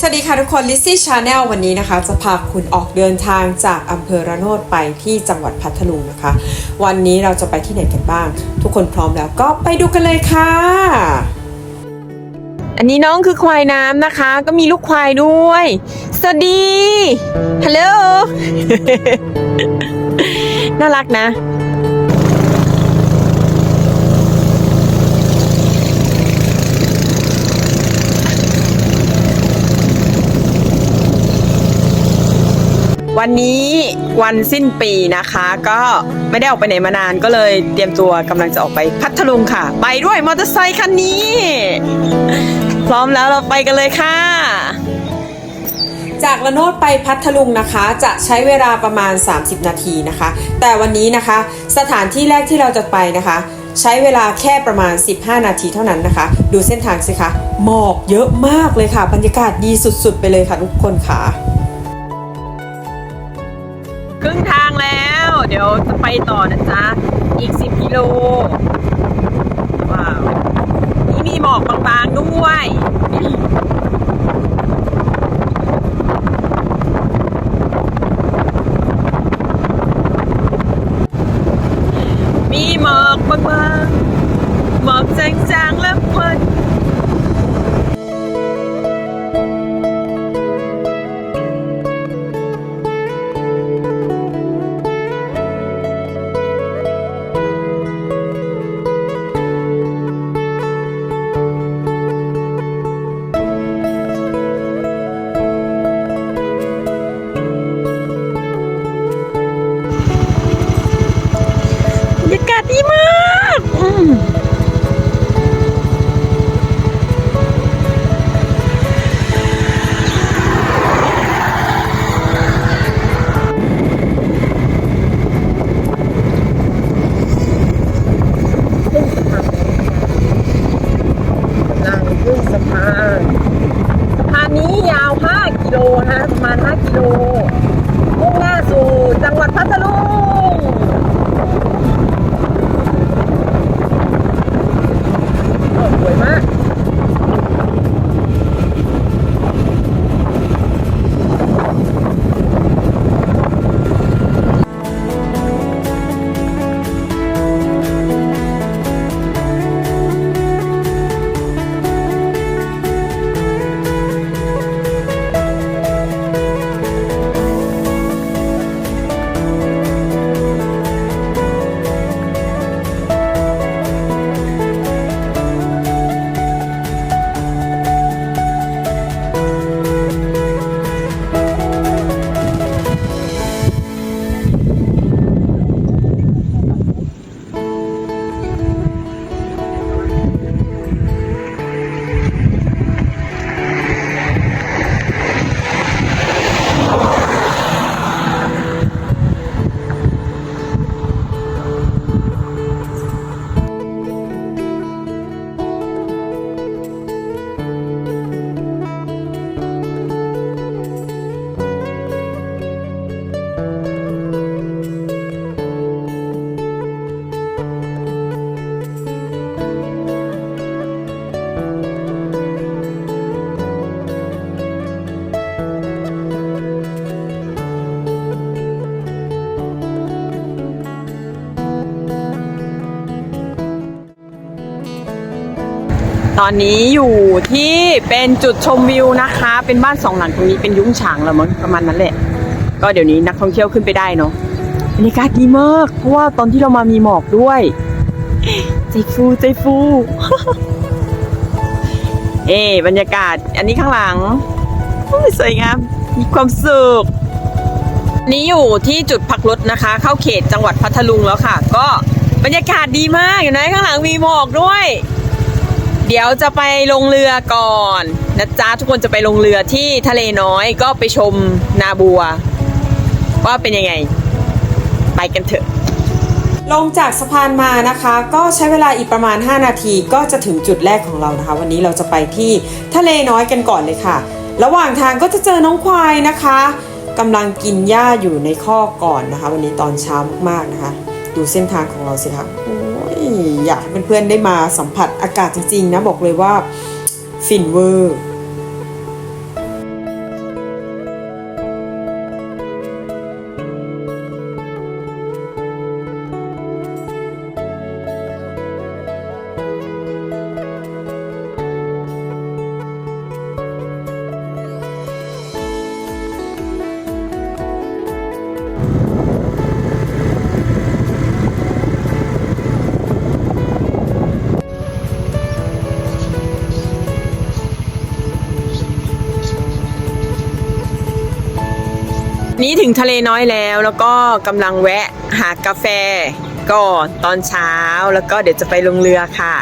สวัสดีค่ะทุกคนลิซซี่ชาแนลวันนี้นะคะ จะพาคุณออกเดินทางจากอำเภอระโนดไปที่จังหวัดพัทลุงนะคะ วันนี้เราจะไปที่ไหนกันบ้าง ทุกคนพร้อมแล้วก็ไปดูกันเลยค่ะ อันนี้น้องคือควายน้ำนะคะ ก็มีลูกควายด้วย สวัสดีฮัลโหลน่ารักนะ วันนี้วันสิ้นปีนะคะ ก็ไม่ได้ออกไปไหนมานานก็เลยเตรียมตัวกำลังจะออกไปพัทลุงค่ะ ไปด้วยมอเตอร์ไซคันนี้ พร้อมแล้วเราไปกันเลยค่ะ จากละโนดไปพัทลุงนะคะ จะใช้เวลาประมาณ 30 นาทีนะคะ แต่วันนี้นะคะ สถานที่แรกที่เราจะไปนะคะ ใช้เวลาแค่ประมาณ 15 นาทีเท่านั้นนะคะ ดูเส้นทางสิคะหมอกเยอะมากเลยค่ะ บรรยากาศดีสุดๆ ไปเลยค่ะทุกคนค่ะ ครึ่งทางแล้ว เดี๋ยวจะไปต่อนะจ๊ะ อีก 10 กิโล ว้าว นี่มีหมอกบางๆด้วยมีหมอกบางๆหมอกจางๆแล้วควัน อนนี้อยู่ที่เป็นจุดชมวิวนะคะ เป็นบ้านสองหลังตรงนี้เป็นยุ้งฉางแล้วมั้งประมาณนั้นแหละ ก็เดี๋ยวนี้นักท่องเที่ยวขึ้นไปได้เนาะบรรยากาศดีมากเพราะว่าตอนที่เรามามีหมอกด้วย ใจฟูใจฟูเอ๊บรรยากาศอันนี้ข้างหลังโอ้ยสวยงามมีความสุขนี้อยู่ที่จุดพักรถนะคะ เข้าเขตจังหวัดพัทลุงแล้วค่ะ ก็บรรยากาศดีมากอยู่นะข้างหลังมีหมอกด้วย เดี๋ยวจะไปลงเรือก่อนนะจ๊ะทุกคนจะไปลงเรือที่ทะเลน้อยก็ไปชมนาบัว ว่าเป็นยังไง ไปกันเถอะ ลงจากสะพานมานะคะ ก็ใช้เวลาอีกประมาณ 5 นาทีก็จะถึงจุดแรกของเรานะคะ วันนี้เราจะไปที่ทะเลน้อยกันก่อนเลยค่ะ ระหว่างทางก็จะเจอน้องควายนะคะกำลังกินหญ้าอยู่ในข้อก่อนนะคะ วันนี้ตอนเช้ามากๆนะคะ ดูเส้นทางของเราสิคะโอ้ย อยากให้เพื่อนๆได้มาสัมผัสอากาศจริงๆนะบอกเลยว่าฟินเวอร์ ถึงทะเลน้อยแล้วแล้วก็กำลังแวะหากาแฟก่อนตอนเช้าแล้วก็เดี๋ยวจะไปลงเรือค่ะ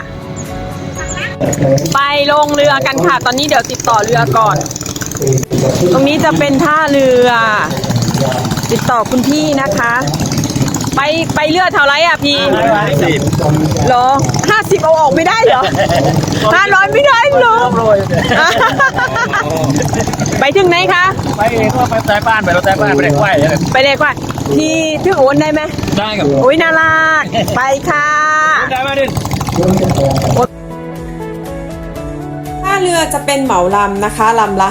ไปลงเรือกันค่ะ ตอนนี้เดี๋ยวติดต่อเรือก่อน ตรงนี้จะเป็นท่าเรือ ติดต่อคุณพี่นะคะ ไปไปเรือเท่าไรอะพี่สิบเหรอห้าสิบเอาออกไม่ได้เหรอห้าร้อยไม่ได้เหรอโรยไปถึงไหนคะ ไปเองก็ไปใต้บ้านไปเราใต้บ้านไปเด็กไหวเลยไปเลยก่อนพี่ถึงโอนได้ไหมได้กับอุ้ยน่ารักไปค่ะได้มาดิถ้าเรือจะเป็นเหมาลำนะคะลำละ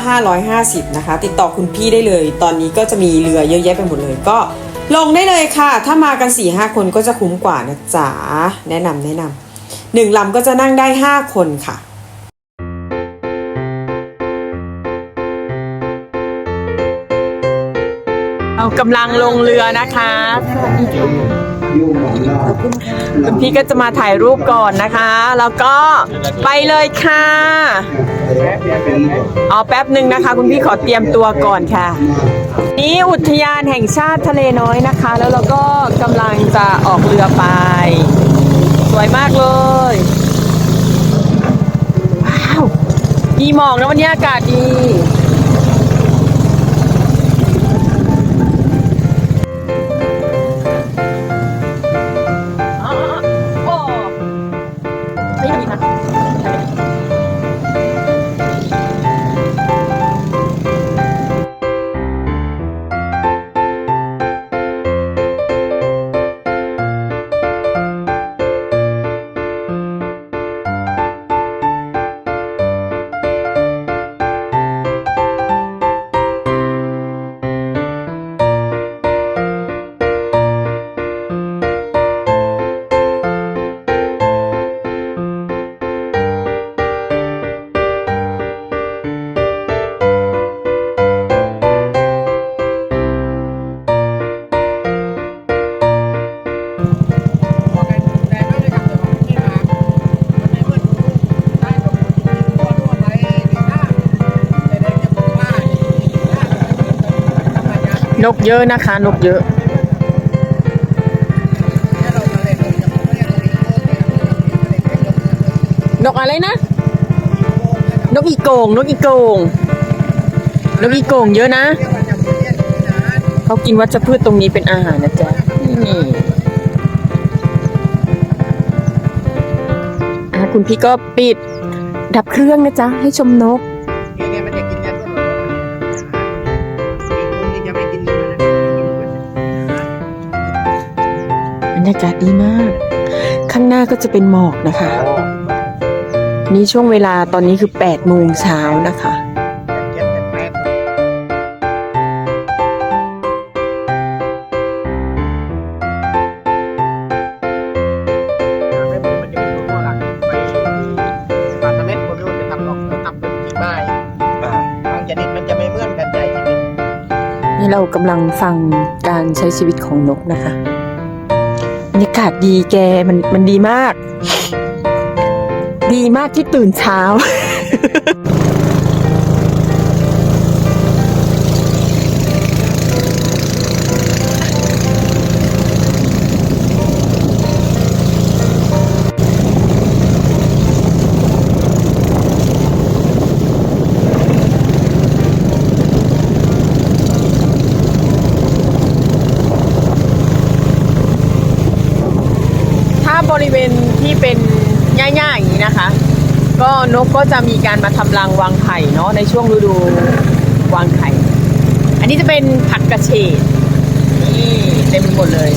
550 นะคะ ติดต่อคุณพี่ได้เลย ตอนนี้ก็จะมีเรือเยอะแยะไปหมดเลยก็ ลงได้เลยค่ะ ถ้ามากัน4-5คนก็จะคุ้มกว่านะจ๊ะ แนะนำแนะนำหนึ่งลำก็จะนั่งได้ 5 คนค่ะเรากำลังลงเรือนะคะ คุณพี่ก็จะมาถ่ายรูปก่อนนะคะ แล้วก็ไปเลยค่ะเอาแป๊บหนึ่งนะคะ คุณพี่ขอเตรียมตัวก่อนค่ะ นี่อุทยานแห่งชาติทะเลน้อยนะคะ แล้วเราก็กำลังจะออกเรือไป สวยมากเลยว้าวมีหมอกนะวันนี้อากาศดี นกเยอะนะคะ นกเยอะ นกอะไรนะ นกอีโกง นกอีโกง นกอีโกงเยอะนะ เขากินวัชพืชตรงนี้เป็นอาหารนะจ๊ะนี่อะคุณพี่ก็ปิดดับเครื่องนะจ๊ะ ให้ชมนก รรยากาศดีมาก ข้างหน้าก็จะเป็นหมอกนะคะ นี่ช่วงเวลาตอนนี้คือ8โมงเช้านะคะเจ็ดแปดไม่ผมมันจะมีตัวหลักไปปลาสเม็ดคนนู้นจะทำหรอกจะทำเป็นกี่ใบบางชนิดมันจะไม่เหมือนกันใจชนิดนี่เรากำลังฟังการใช้ชีวิตของนกนะคะบ รรยากาศดีแกมันมันดีมาก ดีมากที่ตื่นเช้า ริเวณที่เป็นหญ้าๆอย่างนี้นะคะ ก็นกก็จะมีการมาทำรังวางไข่เนาะในช่วงฤดูวางไข่ อันนี้จะเป็นผักกระเฉดนี่เต็มไปหมดเลย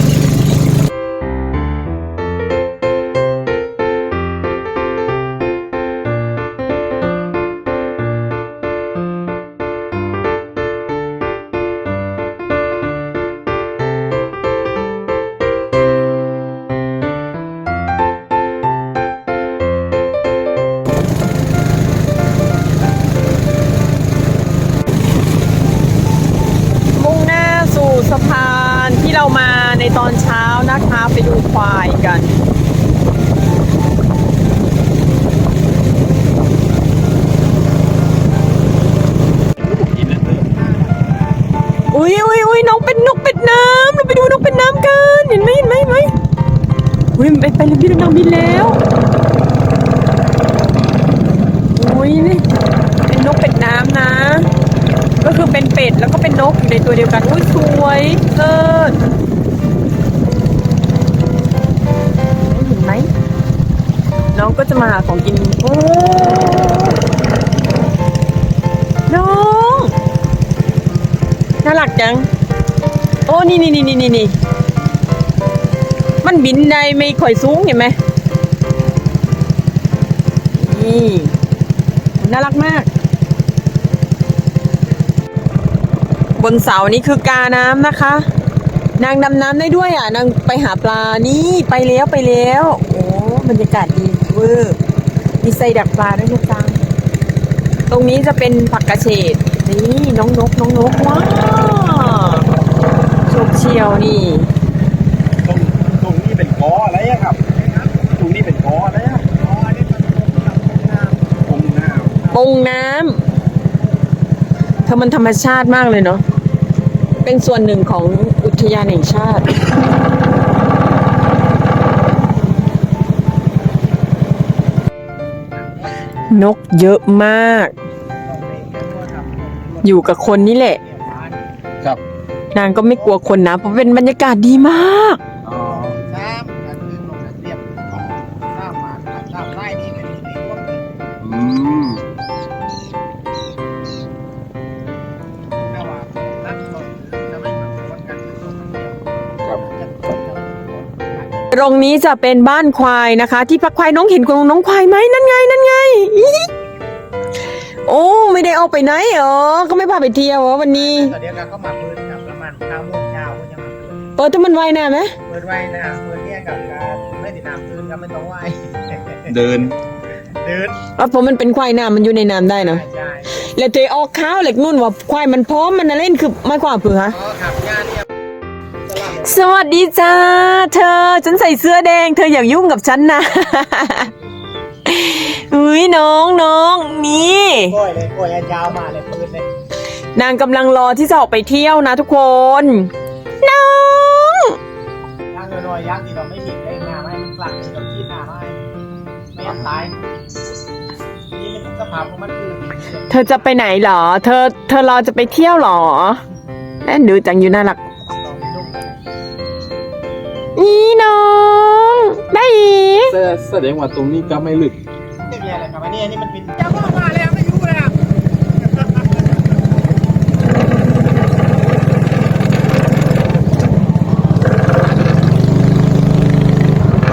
อุ้ยอุ้ยอุ้ยน้องเป็นนกเป็ดน้ำเราไปดูนกเป็ดน้ำกันเห็นไหมเห็นไหมเห็นไหมอุ้ยไปไปเลยพี่น้องบินแล้วอุ้ยนี่เป็นนกเป็ดน้ำนะ ก็คือเป็นเป็ดแล้วก็เป็นนกอยู่ในตัวเดียวกันอุ้ยสวยเลิศเห็นไหมน้องก็จะมาหาของกินโอ้น้อง น่ารักจัง โอ้นี่นี่นี่นี่นี่มันบินได้ไม่ค่อยสูงเห็นไหมนี่น่ารักมาก บนเสานี่คือกาน้ำนะคะ นางดำน้ำได้ด้วยอะ นางไปหาปลา นี่ไปแล้วไปแล้ว โอ้บรรยากาศดีเวอร์ มีไซดักปลาด้วยนะจ๊ะตรงนี้จะเป็นผักกระเฉด นี่น้องนกน้องนกว้าวโชคเชียวนี่ ตรงตรงนี้เป็นกออะไรอะครับ ตรงนี้เป็นกออะไรอะอ๋ออันนี้มันตรงกับตรงน้ำตรงน้าปงน้ำเธอมันธรรมชาติมากเลยเนาะเป็นส่วนหนึ่งของอุทยานแห่งชาตินกเยอะมาก อยู่กับคนนี่แหละ ครับนางก็ไม่กลัวคนนะ เพราะเป็นบรรยากาศดีมาก อ๋อน้ำกันคือลงเรียบน้ำมาน้ำไร่นี่เป็นสีร่วมเลยอืมถ้าว่าน้ำสดจะไม่มาคนกันคือตรงเดียวครับจะตกจะตรงนี้จะเป็นบ้านควายนะคะ ที่พักควายน้องเห็นของน้องควายไหมนั่นไงนั่นไงอี๋ โอ้ไม่ได้ออกไปไหนเหรอก็ไม่พาไปเที่ยวเหรอวันนี้ตอนเดียวกันก็มาเปิดกับประมาณเก้าโมงเช้าก็จะมาเปิดเปิดถ้ามันไวหน่ไหมเปิดไว้นะเปิดเนี่ยกับการไม่ติดน้ำตื่นก็ไม่ต้องไหวเดินเดินแล้วผมมันเป็นควายน้ำมันอยู่ในน้ำได้เนอะใช่ใช่แล้วเจออกข้าวเหล็กนุ่นว่าควายมันพร้อมมันอะไรนี่คือไม่ความผือฮะ อ๋อขับงานเนี่ยตลาดสวัสดีจ้า เธอ ฉันใส่เสื้อแดง เธออย่ายุ่งกับฉันนะ อุ้ยน้องน้องนี่ กล้วยเลยกล้วยยาวมาเลยปืนเลยนางกำลังรอที่จะออกไปเที่ยวนะทุกคน น้อง ย่างน้อยๆย่างที่เราไม่มีเองหน้าไม่มันกลักเราขี้หน้าไม่ไม่ยันตายนี่มันสภาพของมันคือเธอจะไปไหนเหรอ เธอ เธอรอจะไปเที่ยวเหรอแอนดูจังอยู่น่ารักลองดูกันอีน้อง ได้อีกแสดงว่าตรงนี้ก็ไม่ลึกเด็กเรียนอะไรครับอันนี้อันนี้มันเป็นเจ้าพ่อมาแล้วไม่รู้เลยอะ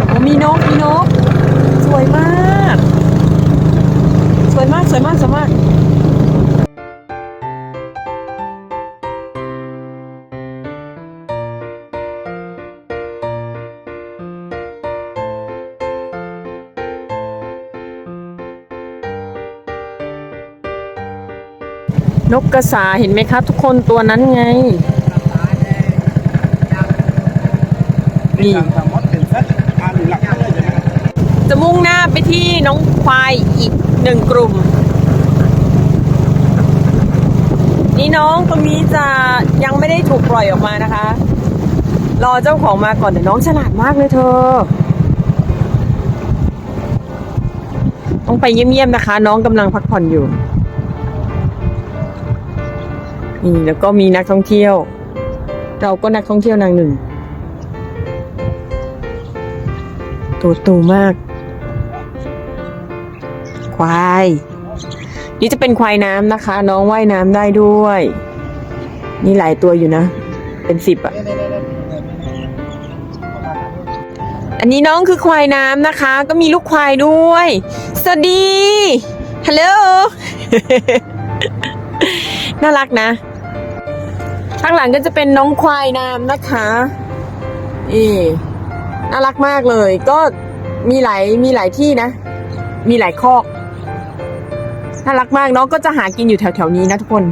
โอ้มี นกมีนก สวยมาก สวยมาก สวยมาก สวยมากนกกระสาเห็นไหมครับ ทุกคนตัวนั้นไง นี่ จะมุ่งหน้าไปที่น้องควายอีกหนึ่งกลุ่ม นี่น้องตรงนี้จะยังไม่ได้ถูกปล่อยออกมานะคะ รอเจ้าของมาก่อนแต่น้องฉลาดมากเลยเธอ ต้องไปเงียบๆนะคะ น้องกำลังพักผ่อนอยู่นี่แล้วก็มีนักท่องเที่ยว เราก็นักท่องเที่ยวนางหนึ่ง ตัวโตมาก ควาย นี่จะเป็นควายน้ำนะคะ น้องว่ายน้ำได้ด้วย นี่หลายตัวอยู่นะ เป็นสิบอะอันนี้น้องคือควายน้ำนะคะ ก็มีลูกควายด้วย สวัสดีฮัลโหลน่ารักนะ ข้างหลังก็จะเป็นน้องควายน้ำนะคะนี่น่ารักมากเลย ก็มีหลายมีหลายที่นะ มีหลายคอก น่ารักมากน้องก็จะหากินอยู่แถวๆนี้นะทุกคน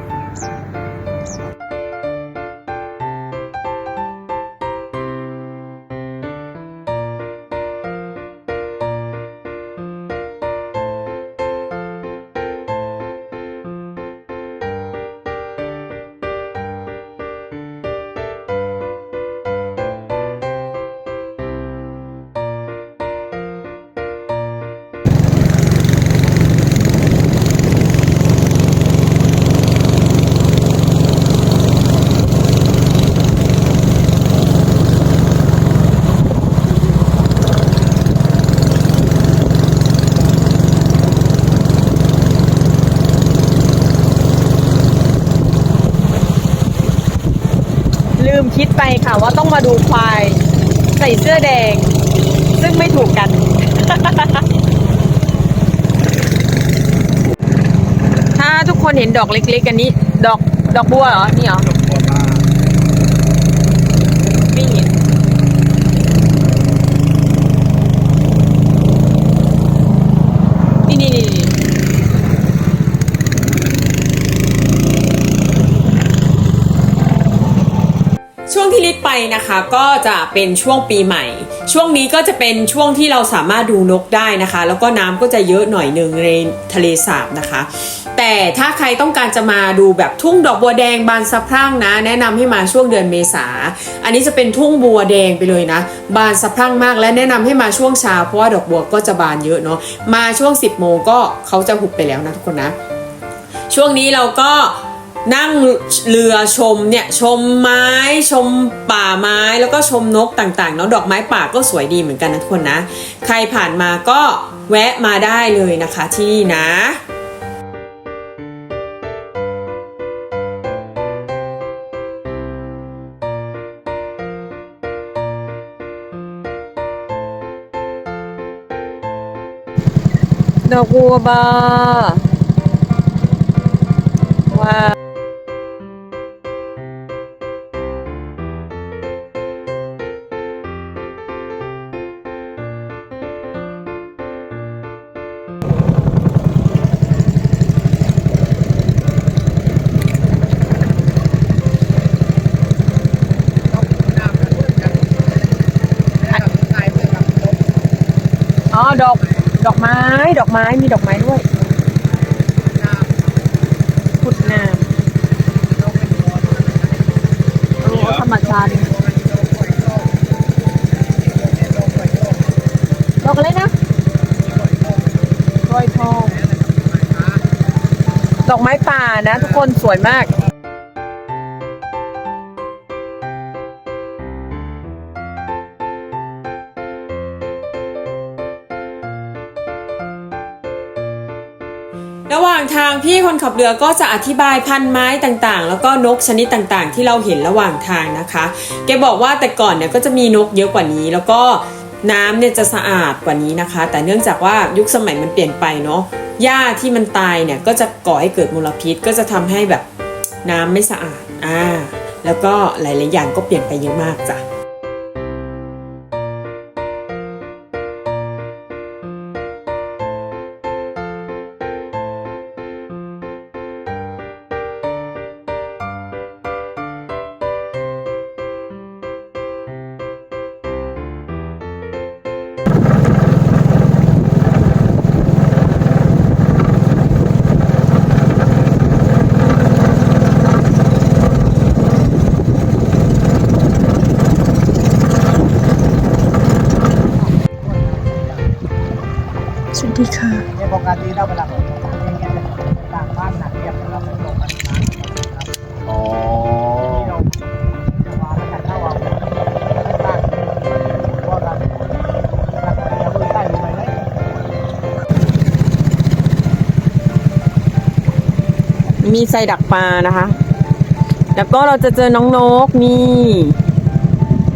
มาดูควาย ใส่เสื้อแดง ซึ่งไม่ถูกกัน ถ้าทุกคนเห็นดอกเล็กๆกันนี้ ดอกดอกบัวเหรอ นี่เหรอ ตัวปลา ไม่เห็นนี่นี่นี่นี่ช่วง ที่ลิศไปนะคะก็จะเป็นช่วงปีใหม่ ช่วงนี้ก็จะเป็นช่วงที่เราสามารถดูนกได้นะคะ แล้วก็น้ำก็จะเยอะหน่อยหนึ่งในทะเลสาบนะคะ แต่ถ้าใครต้องการจะมาดูแบบทุ่งดอกบัวแดงบานสะพรั่งนะ แนะนำให้มาช่วงเดือนเมษา อันนี้จะเป็นทุ่งบัวแดงไปเลยนะ บานสะพรั่งมากและแนะนำให้มาช่วงเช้าเพราะว่าดอกบัวก็จะบานเยอะเนาะมาช่วง 10โมงก็เขาจะหุบไปแล้วนะทุกคนนะช่วงนี้เราก็ นั่งเรือชมเนี่ยชมไม้ชมป่าไม้แล้วก็ชมนกต่างๆเนาะดอกไม้ป่าก็สวยดีเหมือนกันนะทุกคนนะ ใครผ่านมาก็แวะมาได้เลยนะคะที่นี่นะดอกบัวบาว้า อ๋อ ดอก ดอกไม้ ดอกไม้ มีดอกไม้ด้วยพุดน้ำโอ้ธรรมชาติดอกอะไรนะกล้วยทอง ดอกไม้ป่านะ ทุกคนสวยมากางพี่คนขับเรือก็จะอธิบายพันไม้ต่างๆ แล้วก็นกชนิดต่างๆ ที่เราเห็นระหว่างทางนะคะ แกบอกว่าแต่ก่อนเนี่ยก็จะมีนกเยอะกว่านี้ แล้วก็น้ำเนี่ยจะสะอาดกว่านี้นะคะ แต่เนื่องจากว่ายุคสมัยมันเปลี่ยนไปเนาะหญ้าที่มันตายเนี่ยก็จะก่อให้เกิดมลพิษ ก็จะทำให้แบบน้ำไม่สะอาดอ่าแล้วก็หลายๆอย่างก็เปลี่ยนไปเยอะมากจ้ะ มีไซดักปลานะคะ แล้วก็เราจะเจอน้องนกนี่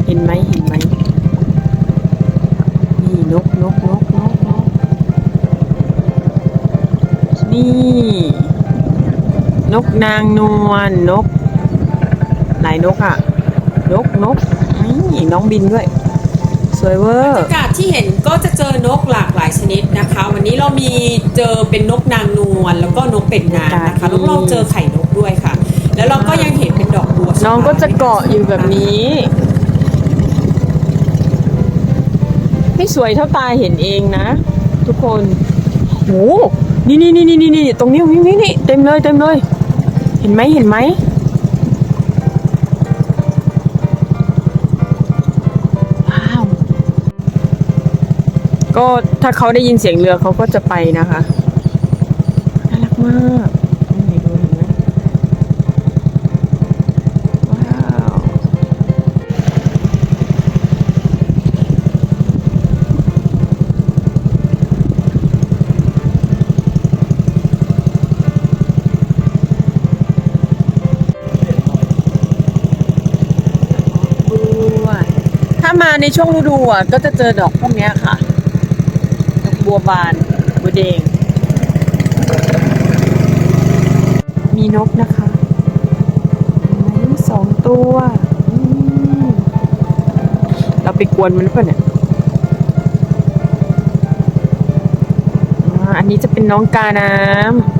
เห็นไหมเห็นไหมนี่นกนกนกนกนกนี่ นกนางนวลนก หลายนกอะ นกนกนี่น้องบินด้วย วยเวอร์อากาศที่เห็นก็จะเจอนกหลากหลายชนิดนะคะ วันนี้เรามีเจอเป็นนกนางนวลแล้วก็นกเป็ดงานนะคะแล้วเราเจอไข่นกด้วยค่ะ แล้วเราก็ยังเห็นเป็นดอกบัวน้องก็จะเกาะอยู่แบบนี้ ไม่สวยเท่าตาเห็นเองนะ ทุกคนโหนี่นี่นี่นี่นี่นี่ตรงนี้ตรงนี้นี่นี่เต็มเลยเต็มเลย เห็นไหมเห็นไหม ก็ถ้าเขาได้ยินเสียงเรือเขาก็จะไปนะคะน่ารักมากนี่ดูเห็นไหมว้าวบในช่วงฤดูอะก็จะเจอดอกพวกเนี้ยค่ะดอก บัวบานบัวแดง มีนกนะคะสองตัวเราไปกวนมันหรือเปล่าเนี่ยอันนี้จะเป็นน้องกาน้ำ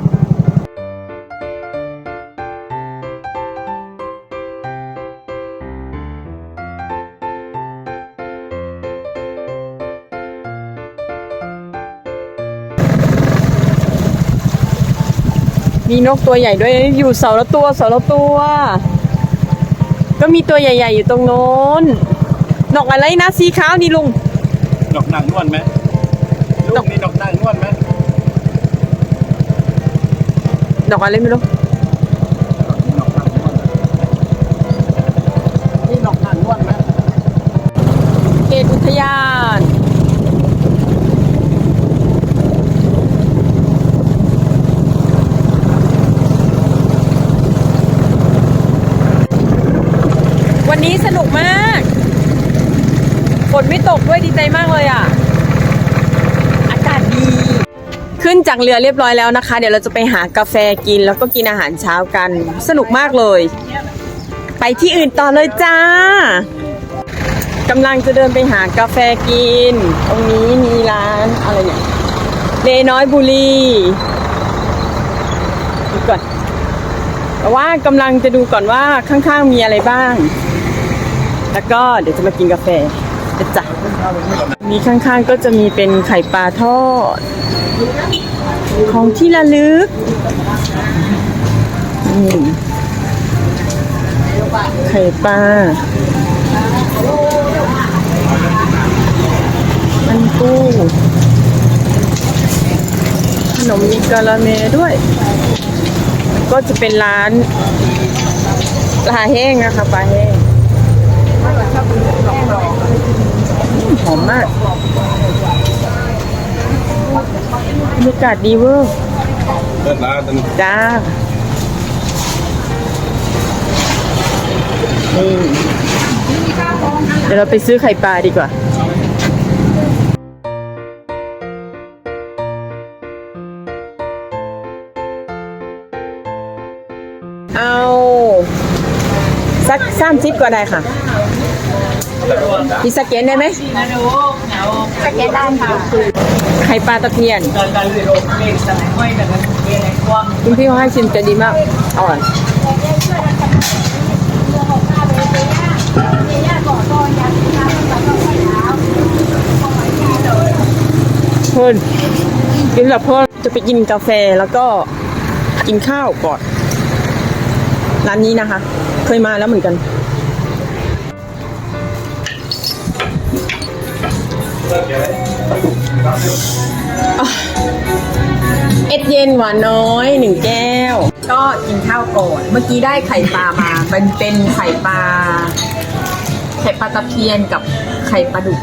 มีนกตัวใหญ่ด้วยอยู่เสาละตัวเสาละตัว ก็มีตัวใหญ่ ๆ อยู่ตรงโน้นนกอะไรนะสีขาวนี่ลุงดอกนางนวลไหมลูกนี่ดอกนางนวลไหมดอกอะไรไม่รู้นี่ดอกนางนวลไหมเขตอุทยานวันนี้สนุกมากฝ นไม่ตกด้วยดีใจมากเลยอะ อากาศดี ขึ้นจากเรือเรียบร้อยแล้วนะคะ เดี๋ยวเราจะไปหากาแฟกินแล้วก็กินอาหารเช้ากัน สนุกมากเลย ไปที่อื่นต่อเลยจ้ากำลังจะเดินไปหากาแฟกิน ตรงนี้มีร้านอะไรเนี่ยเลน้อยบุรีดูก่อนแต่ว่ากำลังจะดูก่อนว่าข้างๆมีอะไรบ้าง แล้วก็เดี๋ยวจะมากินกาแฟ นะจ๊ะมีข้างๆก็จะมีเป็นไข่ปลาทอด ของที่ระลึกนี่ไข่ปลามันปูขนมมีกะละเมด้วย ก็จะเป็นร้านปลาแห้งนะคะปลาแห้งอืม หอมมากบรรยากาศดีเวอร์เลิศละตันจ้านี่เดี๋ยวเราไปซื้อไข่ปลาดีกว่า เอา สักสามสิบก็ได้ค่ะ พี่สแกนได้ไหมสแกนได้ค่ะไข่ปลาตะเพียนคุณพี่เขาให้ชิมจะดีมากอร่อยเพิ่นกินแล้วเพิ่นจะไปกินกาแฟแล้วก็กินข้าวก่อนร้านนี้นะคะ เคยมาแล้วเหมือนกัน เอ็ดเย็นหวานน้อยหนึ่งแก้ว ก็กินข้าวก่อนเมื่อกี้ได้ไข่ปลามาเป็นเป็นไข่ปลาไข่ปลาตะเพียนกับไข่ปลาดุก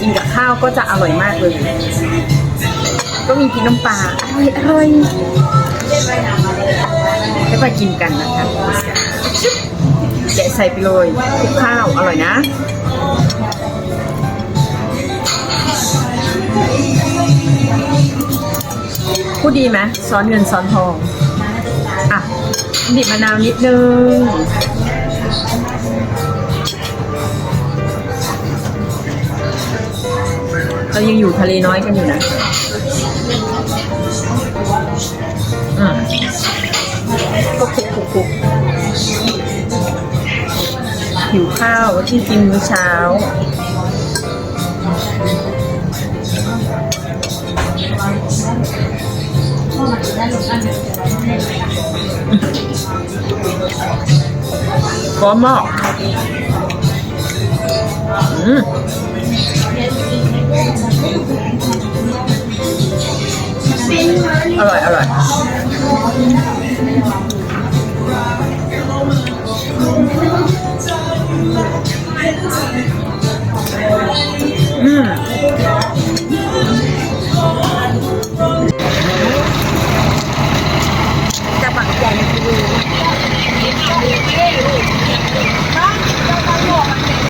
กินกับข้าวก็จะอร่อยมากเลย ก็มีพริกน้ำปลาอร่อยอร่อยให้มากินกันนะคะแกะใส่ไปเลยข้าวอร่อยนะ พูดดีไหมซ้อนเงินซ้อนทอง อะบีบมะนาวนิดนึงเรายังอยู่ทะเลน้อยกันอยู่นะอืมก็คลุกคุกคุกหิวข้าวที่กินมื้อเช้า ร้อมากอร่อย อร่อย อืมกระบะใหญ่ดู Thank you.